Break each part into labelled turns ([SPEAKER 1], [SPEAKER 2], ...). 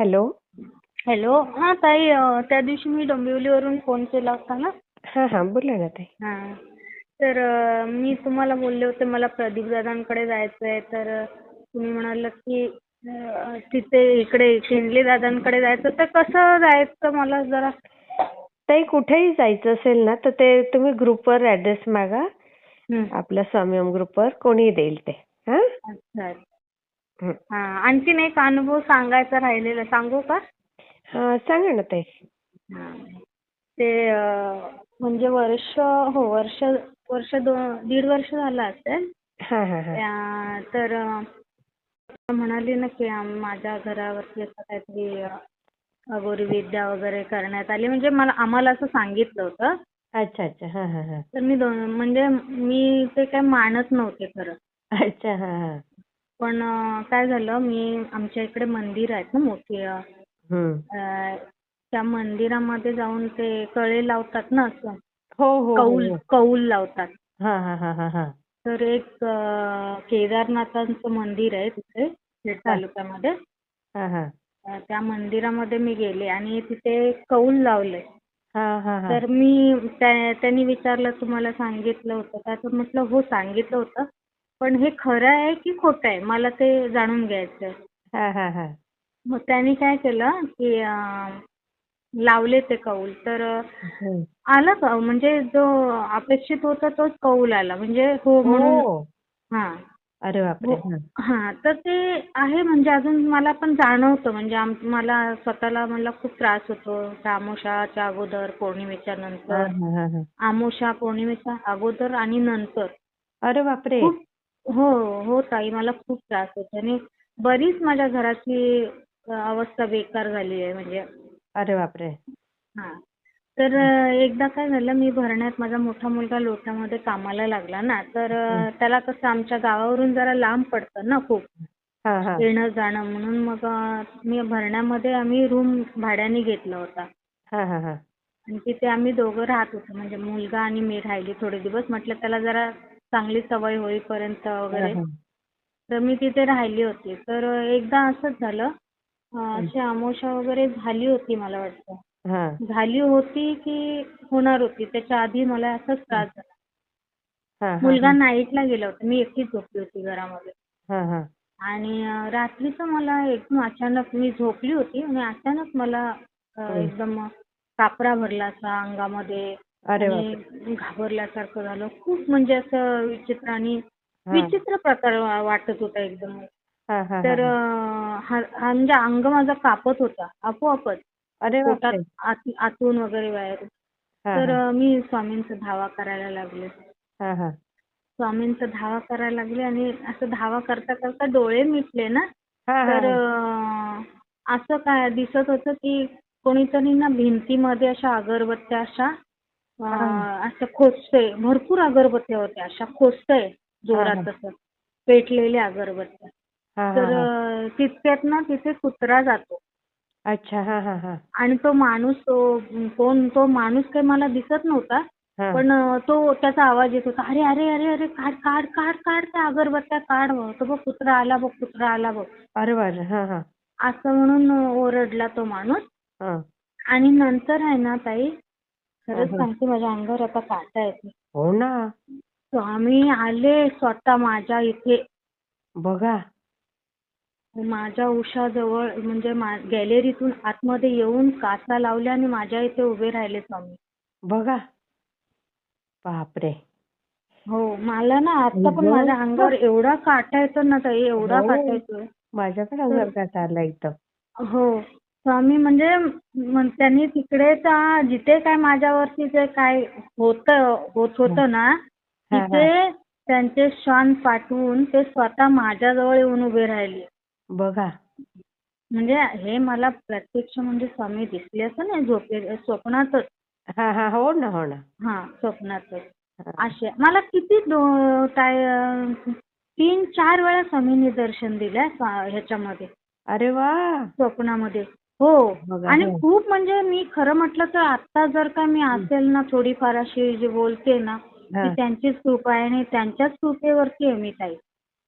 [SPEAKER 1] Hello.
[SPEAKER 2] Hello. हा ताई अ, त्या दिवशी मी डोंबिवलीवरून फोन केला होता ना?
[SPEAKER 1] हां हां बोला ना ताई.
[SPEAKER 2] हा. तर अ, मी तुम्हाला बोलले होते मला प्रदीप दादांकडे जायचं आहे तर अ, तुम्ही म्हणालात की अ, तिथे इकडे शेंडले दादांकडे जायचं. तर कसं जायचं मला जरा?
[SPEAKER 1] ताई कुठेही जायचं असेल ना तर ते तुम्ही ग्रुपवर ऍड्रेस मागा.
[SPEAKER 2] हं.
[SPEAKER 1] आपल्या स्वामीम ग्रुपवर कोणी देईल ते. हां?
[SPEAKER 2] अच्छा.
[SPEAKER 1] हं.
[SPEAKER 2] आणखीन एक अनुभव सांगायचा राहिलेला सांगू का?
[SPEAKER 1] हां सांगा ना ताई.
[SPEAKER 2] हा. ते म्हणजे वर्ष हो वर्ष वर्ष दोन दीड वर्ष झालं असेल
[SPEAKER 1] हां हां हां.
[SPEAKER 2] तर म्हणाली ना की माझ्या घरावरती असं काहीतरी अ, अघोरी विद्या वगैरे करण्यात आली. म्हणजे मला आम्हाला असं सांगितलं होतं.
[SPEAKER 1] अच्छा अच्छा. हां हां हां.
[SPEAKER 2] तर मी दोन म्हणजे मी ते काय मानत नव्हते खरं.
[SPEAKER 1] अच्छा हां हां.
[SPEAKER 2] पण काय झालं मी आमच्या इकडे मंदिर आहेत ना मोठी त्या मंदिरामध्ये जाऊन ते कळे लावतात ना असं.
[SPEAKER 1] हो हो हो
[SPEAKER 2] कौल. कौल लावतात.
[SPEAKER 1] हां हां हां हां हां.
[SPEAKER 2] तर एक केदारनाथांचं मंदिर आहे तिथे खेड तालुक्यामध्ये.
[SPEAKER 1] हां हां.
[SPEAKER 2] त्या मंदिरामध्ये मी गेले आणि तिथे कौल लावले
[SPEAKER 1] हां हां हां.
[SPEAKER 2] तर मी त्या- त्यांनी विचारलं तुम्हाला सांगितलं होतं. का तर म्हटलं हो सांगितलं होतं. पण हे खरं आहे की खोटं आहे? मला ते जाणून घ्यायचं आहे
[SPEAKER 1] हां हां हां.
[SPEAKER 2] मग त्यांनी काय केलं की लावले ते कौल. तर. आला का? म्हणजे जो अपेक्षित होता तोच कौल आला. म्हणजे हो म्हणून
[SPEAKER 1] हो.
[SPEAKER 2] हां
[SPEAKER 1] अरे बापरे.
[SPEAKER 2] हो. तर ते आहे म्हणजे अजून मला पण जाणवतं. म्हणजे मला स्वतःला मला खूप त्रास होतो. आमोशाच्या अगोदर पौर्णिमेच्या नंतर.
[SPEAKER 1] हां हां हां.
[SPEAKER 2] आमोशा पौर्णिमेच्या अगोदर आणि नंतर.
[SPEAKER 1] अरे बापरे.
[SPEAKER 2] हो हो ताई मला खूप त्रास होतो. आणि बरीच माझ्या घराची अवस्था बेकार झाली आहे. म्हणजे
[SPEAKER 1] अरे बापरे.
[SPEAKER 2] हां. तर एकदा काय झालं मी भरण्यात माझा मोठा मुलगा लोट्यामध्ये कामाला लागला ना तर त्याला कसं आमच्या गावावरून जरा लांब पडतं ना खूप.
[SPEAKER 1] हां हां.
[SPEAKER 2] येणं जाणं म्हणून मग मी भरण्यामध्ये आम्ही रूम भाड्याने घेतला होता.
[SPEAKER 1] हां हां हां.
[SPEAKER 2] आणि तिथे आम्ही दोघं राहत होतो. म्हणजे मुलगा आणि मी राहिली थोडे दिवस. म्हटलं त्याला जरा चांगली सवय होईपर्यंत वगैरे. तर मी तिथे राहिली होती. तर एकदा असंच झालं. अशी अमावस्या वगैरे झाली होती मला वाटतं. झाली होती की होणार होती. त्याच्या आधी मला असाच त्रास झाला. मुलगा नाईटला गेला होता. मी एकटीच झोपली होती घरामध्ये.
[SPEAKER 1] हां हां.
[SPEAKER 2] आणि रात्रीचं मला एकदम अचानक मी झोपली होती. आणि अचानक मला. एकदम कापरा भरला असा अंगामध्ये. घाबरल्यासारखं झालं. खूप म्हणजे असं विचित्र आणि. विचित्र प्रकार वाटत होता एकदम. तर
[SPEAKER 1] हां.
[SPEAKER 2] म्हणजे अंग माझा कापत होता आपोआपच.
[SPEAKER 1] अरे
[SPEAKER 2] पोटात आत- आतून वगैरे बाहेर. तर मी स्वामींचा धावा करायला लागले. स्वामींचा धावा करायला लागले आणि असं धावा करता करता डोळे मिटले ना? तर असं काय दिसत होतं की कोणीतरी ना भिंतीमध्ये अशा अगरबत्त्या अशा. असं खोचतंय भरपूर अगरबत्त्या होत्या अशा खोचतंय जोरात. असं पेटलेल्या अगरबत्त्या तर तितक्यात ना तिथे कुत्रा जातो.
[SPEAKER 1] अच्छा हां हां हां.
[SPEAKER 2] आणि तो माणूस तो कोण तो माणूस काही मला दिसत नव्हता. पण तो त्याचा आवाज येत होता अरे अरे अरे अरे काढ काढ काढ काढ त्या अगरबत्त्या काढ तो बघ कुत्रा आला बघ कुत्रा आला बघ.
[SPEAKER 1] अरे हां हां.
[SPEAKER 2] असं म्हणून ओरडला तो माणूस. आणि नंतर आहे ना ताई खरंच. सांगते माझ्या अंगावर आता काटा येते
[SPEAKER 1] हो ना.
[SPEAKER 2] स्वामी आले स्वतः माझ्या इथे.
[SPEAKER 1] बघा.
[SPEAKER 2] माझ्या उशाजवळ म्हणजे मा गॅलरीतून आतमध्ये येऊन काचा लावल्या आणि माझ्या इथे उभे राहिले स्वामी.
[SPEAKER 1] बघा. बापरे.
[SPEAKER 2] हो मला ना आता पण. माझ्या अंगावर एवढा काटा येतो ना ताई एवढा
[SPEAKER 1] हो.
[SPEAKER 2] काटा येतोय.
[SPEAKER 1] माझ्या पण अंगावर काटा आला इथं.
[SPEAKER 2] हो. स्वामी म्हणजे म्हण- त्यांनी तिकडे त्या जिथे काय माझ्यावरती जे काय होत होत होतं ना. तिथे त्यांचे श्वान पाठवून ते स्वतः माझ्याजवळ येऊन उभे राहिले.
[SPEAKER 1] बघा.
[SPEAKER 2] म्हणजे हे मला प्रत्यक्ष म्हणजे स्वामी दिसले असं नाही झोपे स्वप्नातच.
[SPEAKER 1] हा हा हो ना हो ना.
[SPEAKER 2] हा स्वप्नातच. असे मला किती दो- काय तीन चार वेळा स्वामींनी दर्शन स्वा- ह्याच्यामध्ये.
[SPEAKER 1] अरे वा!
[SPEAKER 2] स्वप्नामध्ये. हो. आणि
[SPEAKER 1] हो.
[SPEAKER 2] खूप म्हणजे मी खरं म्हटलं तर आता जर का मी असेल ना थोडीफार अशी जी बोलते ना. ती त्यांचीच कृपा आहे आणि त्यांच्याच कृपेवरती आहे मी ताई.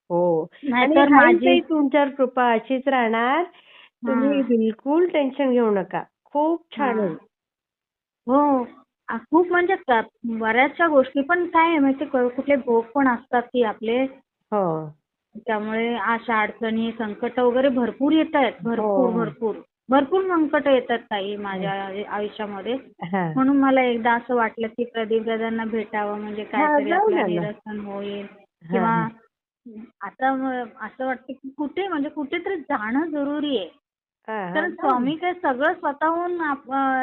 [SPEAKER 1] हो. आणि
[SPEAKER 2] नाहीतर
[SPEAKER 1] राहील
[SPEAKER 2] माझी
[SPEAKER 1] ताई तुमच्यावर कृपा अशीच राहणार. तुम्ही. बिलकुल टेन्शन घेऊ नका. खूप छान
[SPEAKER 2] हा.
[SPEAKER 1] होईल
[SPEAKER 2] हो. आ, खूप म्हणजे क- बऱ्याचशा गोष्टी पण काय आहे माहिती का, कुठले भोग पण असतात की आपले.
[SPEAKER 1] हो.
[SPEAKER 2] त्यामुळे अशा अडचणी संकट वगैरे भरपूर येत आहेत. भरपूर
[SPEAKER 1] हो.
[SPEAKER 2] भरपूर. भरपूर संकट येतात ताई माझ्या आयुष्यामध्ये म्हणून मला एकदा असं वाटलं की प्रदीप दादांना भेटावं म्हणजे काहीतरी आपलं. निरसन होईल किंवा. आता असं वाटतं की कुठे म्हणजे कुठेतरी जाणं जरुरी आहे कारण स्वामी काय सगळं स्वतःहून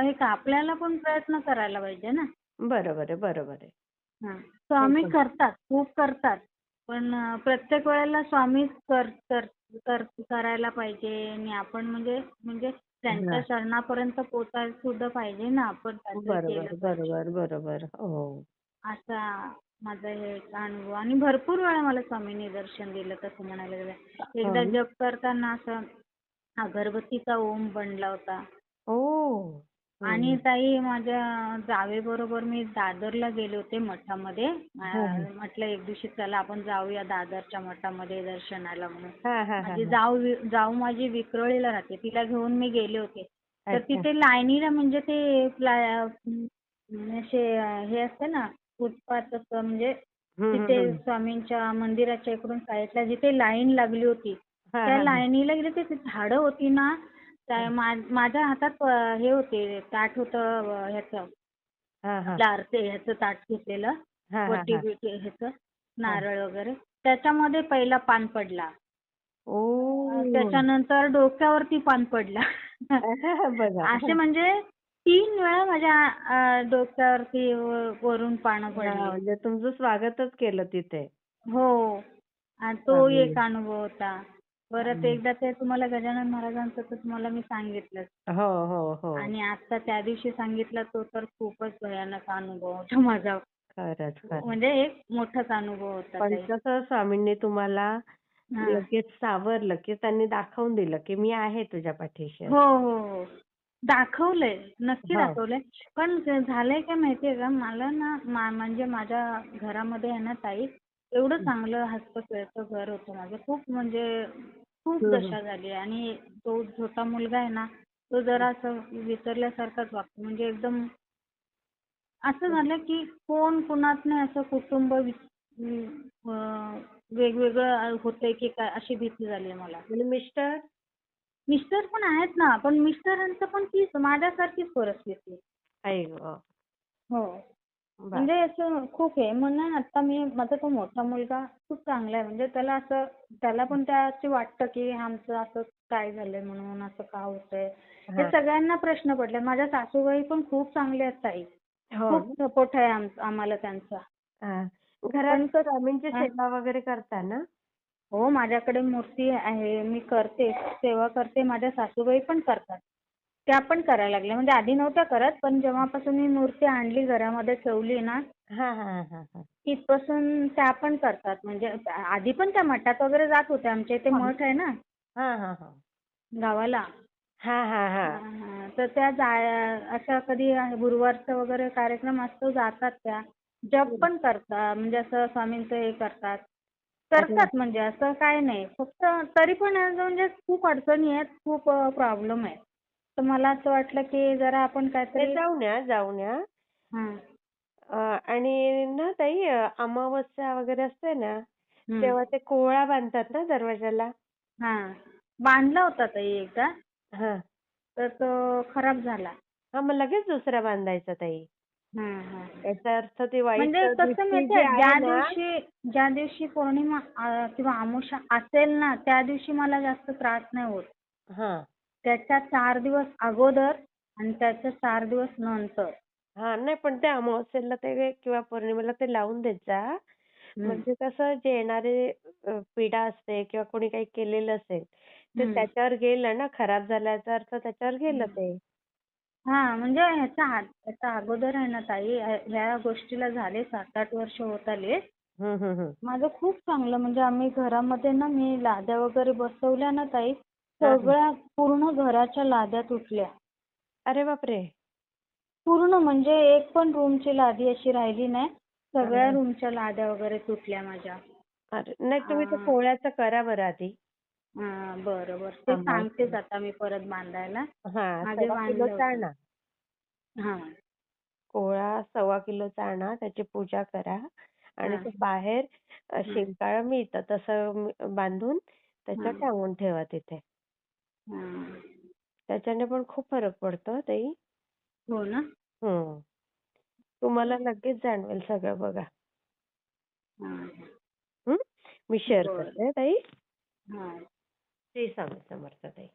[SPEAKER 2] हे का आपल्याला पण प्रयत्न करायला पाहिजे ना.
[SPEAKER 1] बरोबर आहे बरोबर आहे.
[SPEAKER 2] स्वामी. करतात खूप करतात पण प्रत्येक वेळेला स्वामीच कर कर कर- करायला पाहिजे आणि आपण म्हणजे म्हणजे त्यांच्या. शरणापर्यंत पोचायला सुद्धा पाहिजे ना आपण
[SPEAKER 1] बरोबर बरोबर बरोबर. हो.
[SPEAKER 2] असा माझा हे अनुभव आणि भरपूर वेळा मला स्वामींनी दर्शन दिलं तसं म्हणायला गेलं एकदा? जप करताना असं अगरबत्तीचा ओम बनला होता.
[SPEAKER 1] ओ.
[SPEAKER 2] आणि ताई माझ्या जावेबरोबर मी दादरला गेले होते मठामध्ये.
[SPEAKER 1] हो,
[SPEAKER 2] अं, म्हटलं एक दिवशी चला आपण जाऊया दादरच्या मठामध्ये दर्शनाला म्हणून.
[SPEAKER 1] हा हा हा
[SPEAKER 2] माझी जाऊ जाऊ माझी विक्रोळीला राहते. तिला घेऊन मी गेले होते. तर. तिथे लाईनीला म्हणजे ते असे हे असते ना फुटपाथ असं म्हणजे तिथे. स्वामींच्या मंदिराच्या इकडून साईडला जिथे लाईन लागली होती.
[SPEAKER 1] हा,
[SPEAKER 2] त्या
[SPEAKER 1] हा,
[SPEAKER 2] लाईनीला गेले ते झाडं होती ना त्या मा- माझ्या हातात हे होते ताट होतं ह्याचं. आपलं आरते ह्याचं ताट घेतलेलं. वटी. बिटी ह्याचं नारळ वगैरे. त्याच्यामध्ये पहिला पान पडला. त्याच्यानंतर डोक्यावरती पान पडला. असे म्हणजे तीन वेळा माझ्या डोक्यावरती वरून पानं पडली.
[SPEAKER 1] म्हणजे तुमचं स्वागतच केलं तिथे.
[SPEAKER 2] हो. आणि तो. एक अनुभव होता. परत. एकदा ते तुम्हाला गजानन महाराजांचं तर तुम्हाला मी सांगितलं
[SPEAKER 1] हो हो हो
[SPEAKER 2] आणि आता त्या दिवशी सांगितला तो तर खूपच भयानक अनुभव होता माझा
[SPEAKER 1] खरंच खरंच
[SPEAKER 2] म्हणजे एक मोठाच अनुभव होता
[SPEAKER 1] पण
[SPEAKER 2] ताई.
[SPEAKER 1] कसं स्वामींनी तुम्हाला
[SPEAKER 2] हा.
[SPEAKER 1] लगेच सावरलं की त्यांनी दाखवून दिलं की मी आहे तुझ्या पाठीशी
[SPEAKER 2] हो हो हो दाखवलंय नक्की
[SPEAKER 1] हो.
[SPEAKER 2] दाखवलंय पण झालंय काय माहितीये का मला ना मा- म्हणजे माझ्या घरामध्ये आहे ना ताई एवढं चांगलं हसतं घर होतं माझं. खूप म्हणजे खूप. दशा झाली आणि तो छोटा मुलगा आहे ना तो जरा असं विसरल्यासारखाच वागतो. म्हणजे एकदम असं झालं की कोण कुणात नाही असं कुटुंब वेगवेगळं होतंय की काय अशी भीती झाली मला.
[SPEAKER 1] आणि मिस्टर?
[SPEAKER 2] मिस्टर पण आहेत ना पण मिस्टरांचं पण तीच माझ्यासारखीच परिस्थिती.
[SPEAKER 1] आई गं.
[SPEAKER 2] हो. म्हणजे असं खूप आहे म्हणून आता मी माझा तो मोठा मुलगा खूप चांगला आहे. म्हणजे त्याला असं त्याला पण त्याची वाटतं की आमचं असं काय झालंय म्हणून असं का होतंय. हे
[SPEAKER 1] हा.
[SPEAKER 2] सगळ्यांना प्रश्न पडले माझ्या सासूबाई पण खूप चांगल्या आहेत ताई.
[SPEAKER 1] हो.
[SPEAKER 2] खूप सपोर्ट आहे आम- आम्हाला त्यांचा.
[SPEAKER 1] हा. घरात स्वामींची
[SPEAKER 2] हा.
[SPEAKER 1] सेवा वगैरे करता ना?
[SPEAKER 2] हो माझ्याकडे मूर्ती आहे. मी करते सेवा करते. माझ्या सासूबाई पण करतात. त्या पण करायला लागल्या. म्हणजे आधी नव्हत्या करत पण जेव्हापासून मी मूर्ती आणली घरामध्ये ठेवली ना
[SPEAKER 1] हा हा हा हा.
[SPEAKER 2] तिथपासून त्या पण करतात. म्हणजे आधी पण त्या मठात वगैरे जात होत्या आमच्या इथे मठ आहे ना?
[SPEAKER 1] हा हा हा.
[SPEAKER 2] गावाला.
[SPEAKER 1] हा हा हा.
[SPEAKER 2] हा, तर त्या जाय अशा कधी गुरुवारचा वगैरे कार्यक्रम असतो जातात त्या. जप पण करतात. म्हणजे असं स्वामींचं हे करतात. करतात म्हणजे असं काय नाही. फक्त तरी पण म्हणजे खूप अडचणी आहेत खूप प्रॉब्लेम आहे तर मला असं वाटलं की जरा आपण काहीतरी
[SPEAKER 1] जाऊन या जाऊन या आणि ना ताई अमावस्या वगैरे असते ना. तेव्हा ते कोहळा बांधतात ना दरवाजाला?
[SPEAKER 2] हां. बांधला होता ताई एकदा.
[SPEAKER 1] हा.
[SPEAKER 2] तर तो खराब झाला.
[SPEAKER 1] हा मग लगेच दुसरा बांधायचा ताई.
[SPEAKER 2] हां हां.
[SPEAKER 1] याचा अर्थ ती वाईट
[SPEAKER 2] म्हणजे कसं माहितीये ज्या दिवशी ज्या दिवशी पौर्णिमा किंवा अमावस्या असेल ना त्या दिवशी मला जास्त त्रास नाही होत.
[SPEAKER 1] हा.
[SPEAKER 2] त्याच्या चार दिवस अगोदर आणि त्याच्या चार दिवस नंतर
[SPEAKER 1] हा नाही पण ते अमावस्येला ते किंवा पौर्णिमेला ते लावून देत जा म्हणजे कसं जे येणारे पिढा असते किंवा कोणी काही केलेलं असेल ते. त्याच्यावर गेलं ना खराब झाल्याचा अर्थ त्याच्यावर गेलं ते
[SPEAKER 2] हा म्हणजे ह्याच्या ह्याच्या अगोदर आहे ना ताई ह्या- गोष्टीला झाले सात आठ वर्ष होत आले. माझं खूप चांगलं म्हणजे आम्ही घरामध्ये ना मी लाद्या वगैरे बसवल्या ना ताई. सगळ्या पूर्ण घराच्या लाद्या तुटल्या
[SPEAKER 1] अरे बापरे
[SPEAKER 2] पूर्ण म्हणजे एक पण रूमची लादी अशी राहिली नाही सगळ्या. रूमच्या लाद्या वगैरे तुटल्या माझ्या
[SPEAKER 1] अरे नाही तुम्ही ते. पोळ्याचं करा बरं आधी
[SPEAKER 2] हां बरं बरं ते. सांगतेच आता मी परत बांधायला
[SPEAKER 1] हा
[SPEAKER 2] मागे
[SPEAKER 1] सव्वा
[SPEAKER 2] बांधलं होतं. हां
[SPEAKER 1] कोहळा सव्वा किलोचा आणा त्याची पूजा करा आणि
[SPEAKER 2] हां.
[SPEAKER 1] ते बाहेर अ, शिंकाळं मिळतं तसं म- बांधून त्याच्यात
[SPEAKER 2] हां.
[SPEAKER 1] टांगून ठेवा तिथे. त्याच्याने पण खूप फरक पडतो हं ताई.
[SPEAKER 2] हो ना?
[SPEAKER 1] हम्म. तुम्हाला लगेच जाणवेल सगळं बघा.
[SPEAKER 2] हां.
[SPEAKER 1] हं? मी शेअर. करते ताई.
[SPEAKER 2] हां.
[SPEAKER 1] श्री स्वामी समर्थ ताई.